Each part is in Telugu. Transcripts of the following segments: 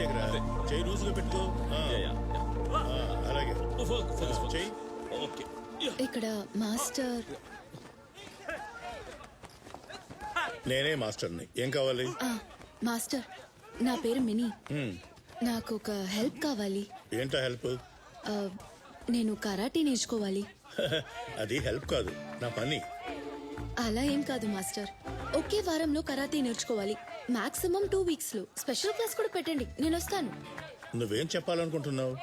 మిస్టేక్ రా చేయి లూజ్గా పెట్టుకో. ఆ, యా, యా, యా. ఆ, అలాగే. ఓ, ఫోకస్, ఫోకస్, ఫోకస్. చెయ్యి ఓకే. యా. ఇక్కడ మాస్టర్. నేనే మాస్టర్ని. ఏం కావాలి? ఆ, మాస్టర్ నా పేరు మినీ. నాకు ఒక హెల్ప్ కావాలి. ఏంటా హెల్ప్? ఆ, నేను కరాటే నేర్చుకోవాలి. అది హెల్ప్ కాదు నా పని. అలా ఏం కాదు మాస్టర్. ఒకే వారంలో కరాటే నేర్చుకోవాలి. మాక్సిమం టూ వీక్స్లో స్పెషల్ క్లాస్ కూడా పెట్టండి. నేను వస్తాను. నువ్వేం చెప్పాలనుకుంటున్నావు?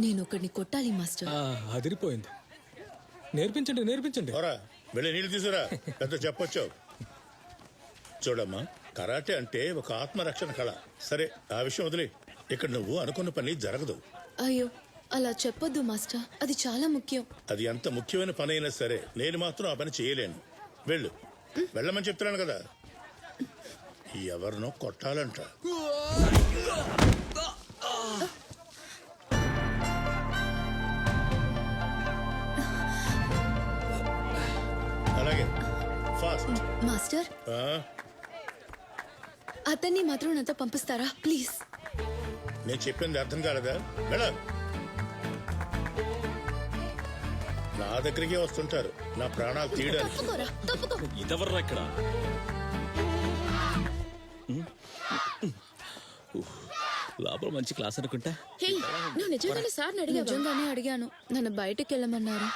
నేను ఒకడిని కొట్టాలి మాస్టర్. ఆ, అదిరిపోయింది. నేర్పించండి నేర్పించండి. ఓరా వెళ్ళి నీళ్ళు తీసుకురా. పెద్ద చెప్పొచ్చావు. చూడమ్మా కరాటే అంటే ఒక ఆత్మరక్షణ కళ. సరే ఆ విషయం వదిలే. ఇక్కడ నువ్వు అనుకున్న పని జరగదు. అయ్యో అలా చెప్పొద్దు మాస్టర్. అది చాలా ముఖ్యం. అది ఎంత ముఖ్యమైన పని అయినా సరే నేను మాత్రం ఆ పని చేయలేను. వెళ్ళు. వెళ్ళమని చెప్తున్నాను కదా. ఎవరినో కొట్టాలంట. అలాగే. Fast master? అతన్ని మాత్రం నాతో పంపిస్తారా? ప్లీజ్. నేను చెప్పింది అర్థం కాలేదా? వెళ్ళ. నా దగ్గరికే వస్తుంటారు. నా ప్రాణాలు తీయడానికి. తప్పుకోరా తప్పుకో. ఇదెవర్రా ఇక్కడ? ఉహ్, లోపల మంచి క్లాస్ అనుకుంటా? హే నువ్వు నిజంగానే సార్ని అడిగావా? నిజంగానే అడిగాను. నన్ను బయటకు వెళ్ళమన్నారు.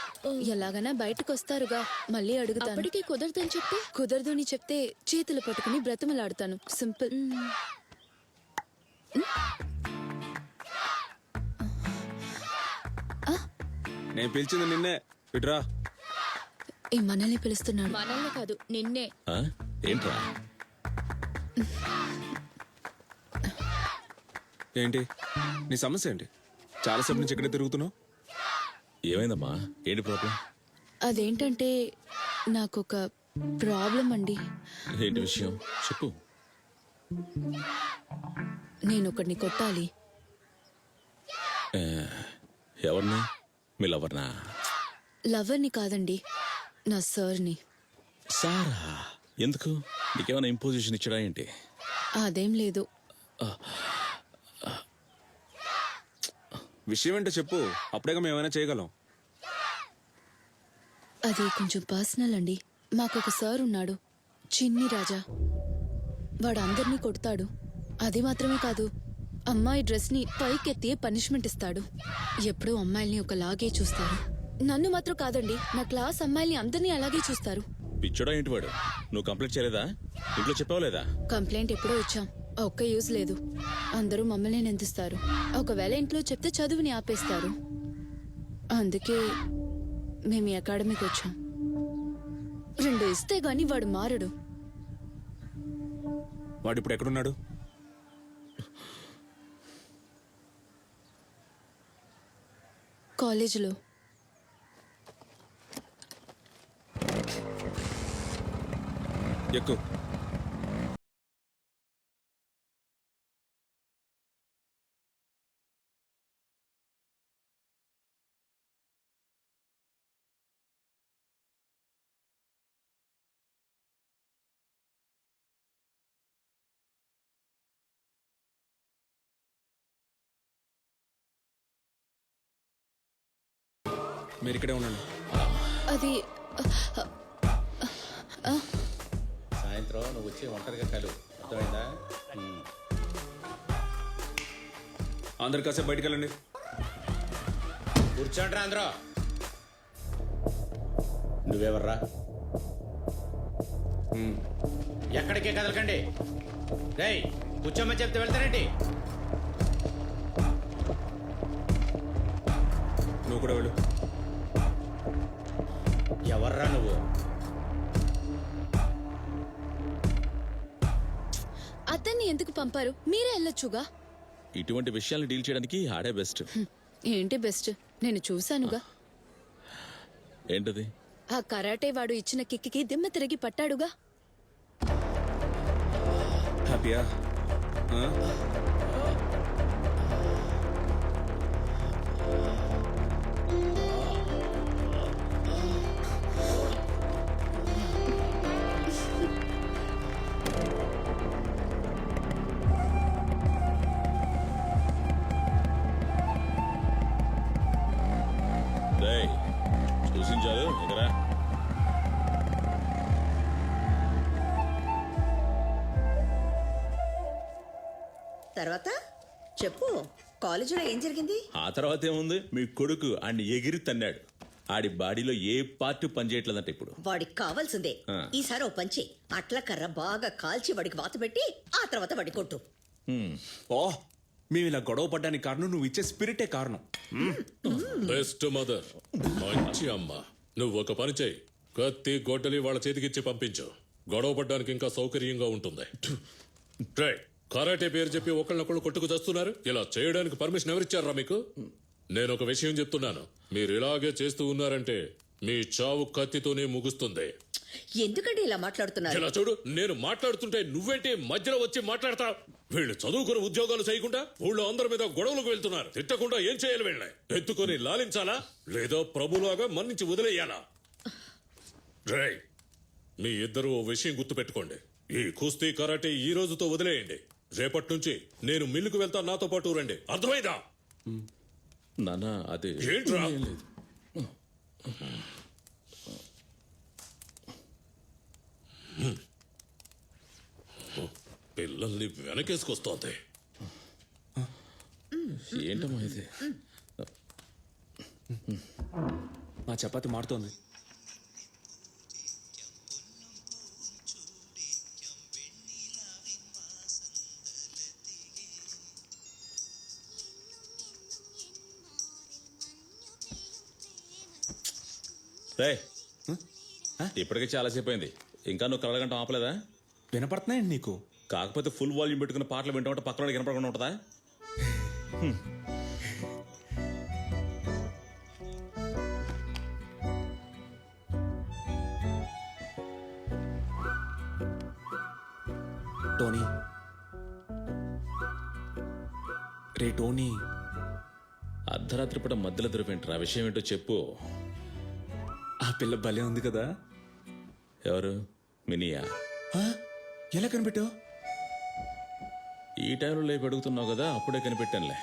ఎలాగైనా బయటకు వస్తారుగా మళ్ళీ అడుగుతాను. అప్పటికి కుదరదని చెప్తే? కుదరదు అని చెప్తే చేతులు పట్టుకుని బ్రతిమలాడతాను. సింపుల్. నేను పిలిచింది నిన్నే. ఇట్రా. ఈ మనల్ని పిలుస్తున్నాడు. మనల్ని కాదు నిన్నే. ఆ? ఏంట్రా? ఏంటి? నీ సమస్య ఏంటి? చాలాసేపు నుంచి ఎక్కడ తిరుగుతున్నావు? ఏమైందమ్మా? ఏంటి ప్రాబ్లం అదేంటంటే నాకు ఒక ప్రాబ్లం అండి. ఏంటి విషయం? చెప్పు. నేను ఒకడిని కొట్టాలి. ఏ, ఎవరిని? మీ లవర్నా లవర్ని కాదండి నా సార్ని. సారా? ఎందుకు? నీకేమైనా ఇంపోజిషన్ ఇచ్చడా ఏంటి? అదేం లేదు. విషయం ఏంటో చెప్పు. అప్పుడేగా మేము ఏమైనా చేయగలం. అది కొంచెం పర్సనల్ అండి. మాకు ఒక సార్ ఉన్నాడు చిన్ని రాజా. వాడు అందరినీ కొడతాడు. అది మాత్రమే కాదు అమ్మాయి డ్రెస్ని పైకెత్తి పనిష్మెంట్ ఇస్తాడు. ఎప్పుడూ అమ్మాయిల్ని ఒకలాగే చూస్తారు. నన్ను మాత్రం కాదండి. నా క్లాస్ అమ్మాయిల్ని అందరినీ అలాగే చూస్తారు. పిచ్చోడా ఏంటి వాడు? నువ్వు కంప్లీట్ చేయలేదా? ఇంట్లో చెప్పావు లేదా? కంప్లైంట్ ఎప్పుడో ఇచ్చాం. ఒక్క యూజ్ లేదు. అందరూ మమ్మల్ని నిందిస్తారు. ఒకవేళ ఇంట్లో చెప్తే చదువుని ఆపేస్తారు. అందుకే మేము ఈ అకాడమీకి వచ్చాం. రెండు ఇస్తే గాని వాడు మారడు. వాడు ఇప్పుడు ఎక్కడున్నాడు? కాలేజీలో. ఎక్కు మీరు ఇక్కడే ఉండండి. అది సాయంత్రం నువ్వు వచ్చి ఒంటరిగా కలు అర్థమైందా. అందరు కాసేపు బయటికి వెళ్ళండి. కూర్చోండి అందరూ. నువ్వెవర్రా. ఎక్కడికే కదలకండి? రేయ్ కూర్చోమని చెప్తే వెళ్తారేంటి? నువ్వు కూడా వెళ్ళు. పంపారు. మీరే వెళ్ళొచ్చుగా? ఇటువంటి విషయాలు డీల్ చేయడానికి ఆడే బెస్ట్. ఏంటి బెస్ట్? నేను చూశానుగా. ఏంటది? ఆ కరాటే వాడు ఇచ్చిన కిక్కి దిమ్మ తిరిగి పట్టాడుగా. హ్యాపీయా? తర్వాత? చెప్పు కాలేజీలో ఏం జరిగింది? ఆ తర్వాత ఏముంది? మీ కొడుకు ఆడిని ఎగిరి తన్నాడు. ఆడి బాడీలో ఏ పార్ట్ పనిచేయట్లేదంట ఇప్పుడు. వాడికి కావాల్సిందే. ఈసారి ఓ పంచి. అట్ల కర్ర బాగా కాల్చి వాడికి వాత పెట్టి ఆ తర్వాత వాడి కొట్టు. ఓ మేము ఇలా గొడవ పడ్డానికి కారణం నువ్వు ఇచ్చే స్పిరిటే కారణం. Best mother. మంచి అమ్మ. నువ్వు ఒక పని చేయి. కత్తి గొడ్డలి వాళ్ళ చేతికిచ్చి పంపించు. గొడవ పడ్డానికి ఇంకా సౌకర్యంగా ఉంటుంది. ట్రై కరాటే పేరు చెప్పి ఒకళ్ళనొకళ్ళు కొట్టుకు చేస్తున్నారు? ఇలా చేయడానికి పర్మిషన్ ఎవరిచ్చారా మీకు? నేను ఒక విషయం చెప్తున్నాను. మీరు ఇలాగే చేస్తూ ఉన్నారంటే మీ చావు కత్తితోనే ముగుస్తుంది. ఎందుకంటే ఇలా మాట్లాడుతున్నారు? ఇలా చూడు నేను మాట్లాడుతుంటే నువ్వేంటి మధ్యలో వచ్చి మాట్లాడతా? వీళ్ళు చదువుకుని ఉద్యోగాలు చేయకుండా ఊళ్ళో అందరి మీద గొడవలకు వెళ్తున్నారు. తిట్టకుండా ఏం చేయాలి వీళ్ళని? ఎత్తుకొని లాలించాలా? లేదా ప్రభులాగా మన్నించి వదిలేయాలా? రేయ్ మీ ఇద్దరు ఓ విషయం గుర్తుపెట్టుకోండి. ఈ కుస్తీ కరాటే ఈ రోజుతో వదిలేయండి. రేపటి నుంచి నేను మిల్లుకు వెళ్తా నాతో పాటు రండి. అర్థమైందా? నాన్న అది. ఏంట్రా. పిల్లల్ని వెనకేసుకొస్తోంది. ఏంటమ్మా ఇది? మా చపాతి మారుతోంది. రే ఇప్పటికే చాలాసేపు అయింది. ఇంకా నువ్వు కలగంట ఆపలేదా? వినపడుతున్నాయండి నీకు? కాకపోతే ఫుల్ వాల్యూమ్ పెట్టుకున్న పాటలు వింటూ ఉంటే పక్కన వినపడకుండా ఉంటుందా? టోనీ. రే టోనీ. అర్ధరాత్రి పూట మధ్యలో దొరికింటారు ఆ విషయం ఏంటో చెప్పు. పిల్ల భలే ఉంది కదా. ఎవరు? మినియా. ఆ? ఎలా కనిపెట్టావు? ఈ టైంలో లేపు అడుగుతున్నావు కదా అప్పుడే కనిపెట్టానులే.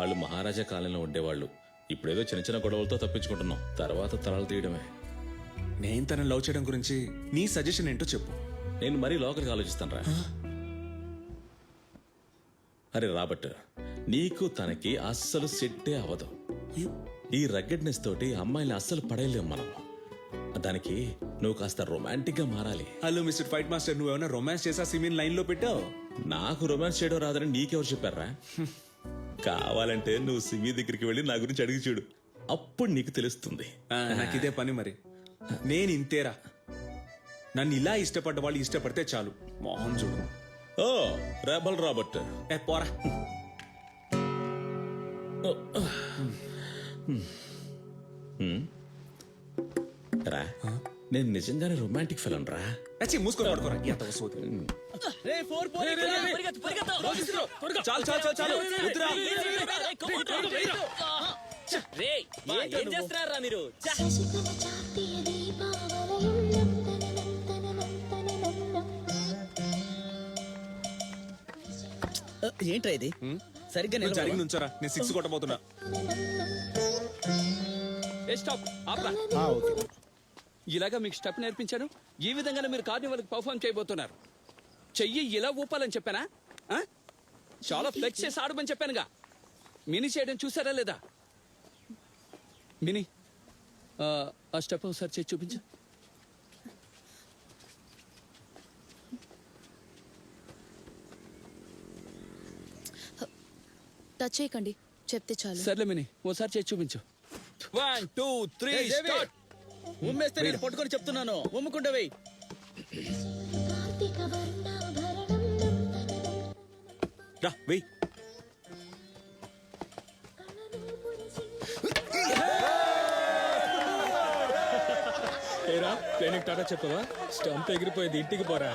వాళ్ళు మహారాజా కాలంలో ఉండేవాళ్ళు. ఇప్పుడేదో చిన్న చిన్న గొడవలతో తప్పించుకుంటున్నాం. తర్వాత తలలు తీయడమే. నేను తనని లవ్ చేయడం గురించి నీ సజెషన్ ఏంటో చెప్పు. నేను మరీ లోకల్కి ఆలోచిస్తాను రా అరే రాబర్ట్ నీకు తనకి అస్సలు సెట్టే అవ్వదు. ఈ రగ్గడ్నెస్ తోటి అమ్మాయిని అస్సలు పడేయలేం మనం. దానికి నువ్వు కాస్త రొమాంటిక్గా మారాలి. హలో మిస్టర్ ఫైట్ మాస్టర్ నువ్వు ఏమైనా రొమాన్స్ చేసా సిమిన్ లైన్లో పెట్టావు? నాకు రొమాన్స్ చేయడం రాదని నీకెవరు చెప్పారా? కావాలంటే నువ్వు సిమి దగ్గరికి వెళ్ళి నా గురించి అడిగి చూడు. అప్పుడు నీకు తెలుస్తుంది. నాకు ఇదే పని మరి. నేను ఇంతేరా. నన్ను ఇలా ఇష్టపడ్డ వాళ్ళు ఇష్టపడితే చాలు. మోహన్ చూడు. ఓ రెబల్ రాబర్ట్. ఏ పోరా. రా నేను నిజంగానే రొమాంటిక్ ఫిలం రా అచ్చి మూసుకొని పడుకోరా ఎంత వస్తుంది చాలు చాలు చాలు చాలు వద్దురా. ఏం చేస్తున్నారా మీరు! శశికళ దీపావళయం ఏంట్రా ఇది సరిగ్గా నువ్వు జరిగి నుంచోరా నేను సిక్స్ కొట్టబోతున్నా ఏ స్టాప్ ఆపరా ఇలాగా మీకు స్టెప్ నేర్పించాను. ఈ విధంగానే మీరు కార్నివల్కి పర్ఫామ్ చేయబోతున్నారు. చెయ్యి ఇలా ఊపాలని చెప్పానా? ఆ? చాలా ఫ్లెక్స్ చేసి ఆడమని చెప్పానుగా. మినీ చేయడం చూసారా లేదా? మినీ ఆ, ఆ స్టెప్ ఒకసారి చేసి చూపించు. టచ్ చేయకండి. చెప్తే చాలు. సర్లే మినీ ఓసారి చేసి చూపించు. వన్ టూ త్రీ స్టార్ట్ ఉమ్మేస్తే నేను పట్టుకొని చెప్తున్నాను. ఉమ్ముకుంటే వెయ్యి కార్తీక వర్ణాభరణం రా వెయ్. ఏరా ప్లేనింగ్ టాటా చెప్పవా? స్టంప్ ఎగిరిపోయింది ఇంటికి పోరా.